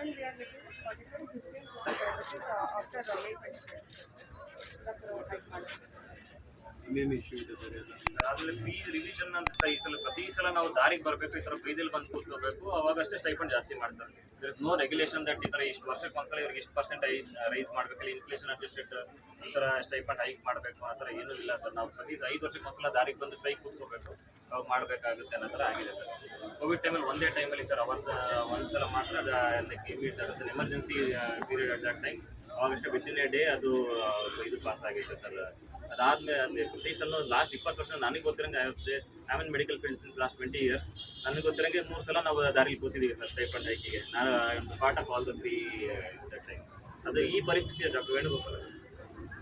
often they are getting the Spotify different from services after Ravi ಇನ್ನೇನು issue ಇದೆ ಬೇರೆ? Fee revision ಅಂತ ಈ ಸಲ, ಪ್ರತಿ ಸಲ ನಾವು ದಾರಿಗೆ ಬರಬೇಕು, ಈ ಥರ ಫ್ರೀದಲ್ಲಿ ಬಂದು ಕೂತ್ಕೋಬೇಕು, ಅವಾಗಷ್ಟೇ ಸ್ಟೈಪಂಡ್ ಜಾಸ್ತಿ ಮಾಡ್ತಾರೆ. There is no regulation that ಈ ಥರ ಇಷ್ಟು ವರ್ಷಕ್ಕೆ ಒಂದ್ಸಲ ಇವ್ರಿಗೆ ಇಷ್ಟು ಪರ್ಸೆಂಟ್ ಐಸ್ ರೈಸ್ ಮಾಡಬೇಕು ಇನ್ಫ್ಲೇಷನ್ ಅಡ್ಜಸ್ಟೆಡ್ ಈ ಥರ ಹೈಕ್ ಮಾಡಬೇಕು, ಆ ಥರ ಏನೂ ಇಲ್ಲ ಸರ್. ನಾವು ಪ್ರತಿ ಐದು ವರ್ಷಕ್ಕೆ ಒಂದ್ಸಲ ದಾರಿಗೆ ಬಂದು ಸ್ಟ್ರೈಕ್ ಕೂತ್ಕೋಬೇಕು. ಅವಾಗ ಮಾಡಬೇಕಾಗುತ್ತೆ ಅನ್ನೋ ಥರ ಆಗಿದೆ ಸರ್. ಕೋವಿಡ್ ಟೈಮಲ್ಲಿ ಒಂದೇ ಟೈಮಲ್ಲಿ ಸರ್ ಅವತ್ತು ಒಂದ್ಸಲ ಮಾತ್ರ sir. Emergency period at that time ಅವಾಗಷ್ಟೇ within a day ಅದು ಇದು ಪಾಸ್ ಆಗಿತ್ತು ಸರ್. ಅದಾದ್ಮೇಲೆ ಅಂದರೆ ಸಲ ಲಾಸ್ಟ್ ಇಪ್ಪತ್ತು ವರ್ಷ ನನಗೆ ಗೊತ್ತಿರಂಗೆ ಆಗುತ್ತೆ ಆಮೇಲೆ medical field since last twenty years ನನಗೆ ಗೊತ್ತಿರಂಗೆ ಮೂರು ಸಲ ನಾವು ದಾರಿಲಿ ಕೂತಿದ್ದೀವಿ ಸರ್ ಸ್ಟೈಪಂಡ್ ಹೈಕಿಗೆ ನಾನು part of all the three time ಅದು ಈ ಪರಿಸ್ಥಿತಿ ಡಾಕ್ಟರ್ ವೇಣುಗೋಪಾಲ್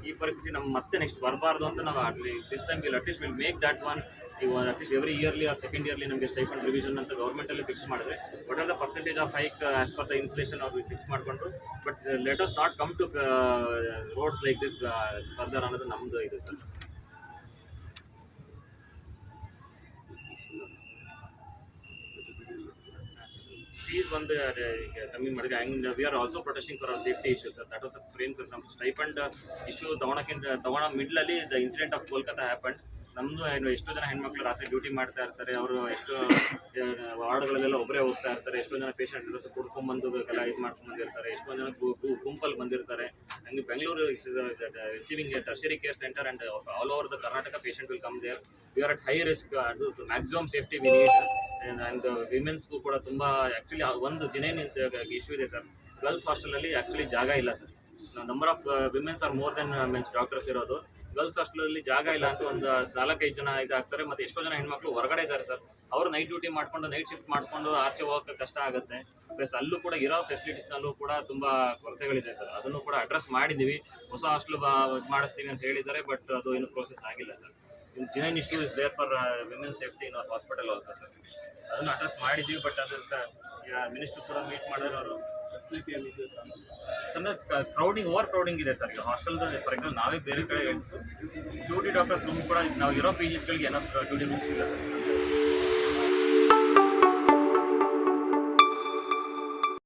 ಈ ಪರಿಸ್ಥಿತಿ ನಮ್ಮ ಮತ್ತೆ ನೆಕ್ಸ್ಟ್ ಬರಬಾರ್ದು ಅಂತ ನಾವು ಆಗಲಿ this time will at least will make that one ಇವು at least every yearly or second yearly ನಮಗೆ ಸ್ಟೈಫಂಡ್ ರಿವಿಷನ್ ಅಂತ ಗೌರ್ಮೆಂಟಲ್ಲಿ ಫಿಕ್ಸ್ ಮಾಡಿದ್ರೆ what are the percentage of hike as per the inflation ಅವ್ರಿಗೆ ಫಿಕ್ಸ್ ಮಾಡಿಕೊಂಡ್ರು but let us not come to roads like this further ಅನ್ನೋದು ನಮ್ಮದು ಇದು sir fees ಒಂದು ಈಗ ಕಮ್ಮಿ ಮಾಡಿದ್ರೆ we are also protesting for our safety issue sir that was the frame ನಮ್ಮ ಸ್ಟೈಪಂಡ್ ಇಶ್ಯೂ ತಗೊಳಕ್ಕಿಂತ ತಗೊಳ್ಳೋ ಮಿಡ್ಲಲ್ಲಿ the incident of Kolkata happened ನಮ್ಮದು ಏನು ಎಷ್ಟೋ ಜನ ಹೆಣ್ಮಕ್ಳು ರಾತ್ರಿ ಡ್ಯೂಟಿ ಮಾಡ್ತಾ ಇರ್ತಾರೆ, ಅವರು ಎಷ್ಟೋ ವಾರ್ಡ್ಗಳಲ್ಲೆಲ್ಲ ಒಬ್ಬರೇ ಹೋಗ್ತಾ ಇರ್ತಾರೆ, ಎಷ್ಟೋ ಜನ ಪೇಷಂಟ್ ಕುಡ್ಕೊಂಡ್ಬಂದು ಎಲ್ಲ ಇದು ಮಾಡ್ಕೊಂಡು ಬಂದಿರ್ತಾರೆ, ಎಷ್ಟೋ ಜನ ಗುಂಪಲ್ಲಿ ಬಂದಿರ್ತಾರೆ. ಹಂಗೆ Bengaluru receiving tertiary care center and all over the Karnataka patient will come there we are at high risk ಅದು maximum safety we need and ವಿಮೆನ್ಸ್ಗೂ ಕೂಡ ತುಂಬ ಆ್ಯಕ್ಚುಲಿ ಒಂದು ಜಿನೇನ್ ಇಶ್ಯೂ ಇದೆ ಸರ್ ಗರ್ಲ್ಸ್ ಹಾಸ್ಟೆಲಲ್ಲಿ ಆ್ಯಕ್ಚುಲಿ ಜಾಗ ಇಲ್ಲ sir number of womens are more than mens doctors ಇರೋದು. Girls ಹಾಸ್ಟೆಲಲ್ಲಿ ಜಾಗ ಇಲ್ಲ ಅಂತ ಒಂದು ನಾಲ್ಕೈದು ಜನ ಇದಾಗ್ತಾರೆ, ಮತ್ತು ಎಷ್ಟೋ ಜನ ಹೆಣ್ಮಕ್ಳು ಹೊರಗಡೆ ಇದ್ದಾರೆ ಸರ್. ಅವರು ನೈಟ್ ಡ್ಯೂಟಿ ಮಾಡ್ಕೊಂಡು ನೈಟ್ ಶಿಫ್ಟ್ ಮಾಡಿಕೊಂಡು ಆಚೆ ಹೋಗೋಕೆ ಕಷ್ಟ ಆಗುತ್ತೆ. ಪ್ಲಸ್ ಅಲ್ಲೂ ಕೂಡ ಇರೋ ಫೆಸಿಲಿಟೀಸ್ನಲ್ಲೂ ಕೂಡ ತುಂಬ ಕೊರತೆಗಳಿದೆ ಸರ್. ಅದನ್ನು ಕೂಡ ಅಡ್ರೆಸ್ ಮಾಡಿದ್ದೀವಿ. ಹೊಸ ಹಾಸ್ಟೆಲ್ ಮಾಡಿಸ್ತೀವಿ ಅಂತ ಹೇಳಿದ್ದಾರೆ ಬಟ್ ಅದು ಏನು ಪ್ರೋಸೆಸ್ ಆಗಿಲ್ಲ sir. Genuine issue is there for women safety in our hospital also sir ಅದನ್ನು ಅಡ್ರೆಸ್ ಮಾಡಿದ್ದೀವಿ ಬಟ್ ಅದು ಸರ್ ಮಿನಿಸ್ಟರ್ ಕೂಡ ಮೀಟ್ ಮಾಡಿರೋರು. ಸರ್ ಚೆನ್ನಾಗಿ ಕ್ರೌಡಿಂಗ್ ಓವರ್ ಕ್ರೌಡಿಂಗ್ ಇದೆ ಸರ್ ಈಗ ಹಾಸ್ಟೆಲ್ ಫಾರ್ ಎಕ್ಸಾಂಪಲ್ ನಾವೇ ಬೇರೆ ಕಡೆ ಹೇಳ್ತೀವಿ ಡ್ಯೂಟಿ ಡಾಕ್ಟರ್ಸ್ ರೂಮ್ ಕೂಡ, ನಾವು ಇರೋ ಪಿ ಜಿಸ್ಗಳಿಗೆ ಏನೋ ಡ್ಯೂಟಿ ರೂಮ್ಸ್ ಇಲ್ಲ ಸರ್